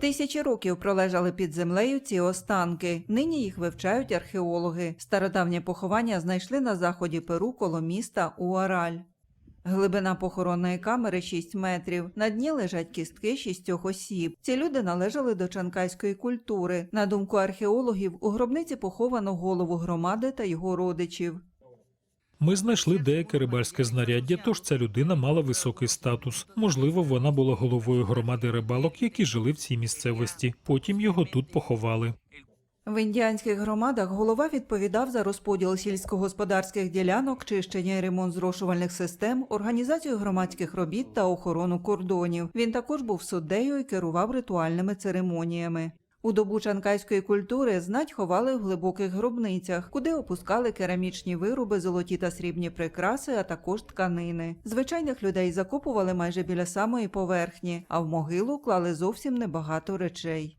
Тисячі років пролежали під землею ці останки. Нині їх вивчають археологи. Стародавнє поховання знайшли на заході Перу коло міста Уараль. Глибина похоронної камери 6 метрів. На дні лежать кістки шістьох осіб. Ці люди належали до чанкайської культури. На думку археологів, у гробниці поховано голову громади та його родичів. Ми знайшли деяке рибальське знаряддя, тож ця людина мала високий статус. Можливо, вона була головою громади рибалок, які жили в цій місцевості. Потім його тут поховали. В індіанських громадах голова відповідав за розподіл сільськогосподарських ділянок, чищення і ремонт зрошувальних систем, організацію громадських робіт та охорону кордонів. Він також був суддею і керував ритуальними церемоніями. У добу чанкайської культури знать ховали в глибоких гробницях, куди опускали керамічні вироби, золоті та срібні прикраси, а також тканини. Звичайних людей закопували майже біля самої поверхні, а в могилу клали зовсім небагато речей.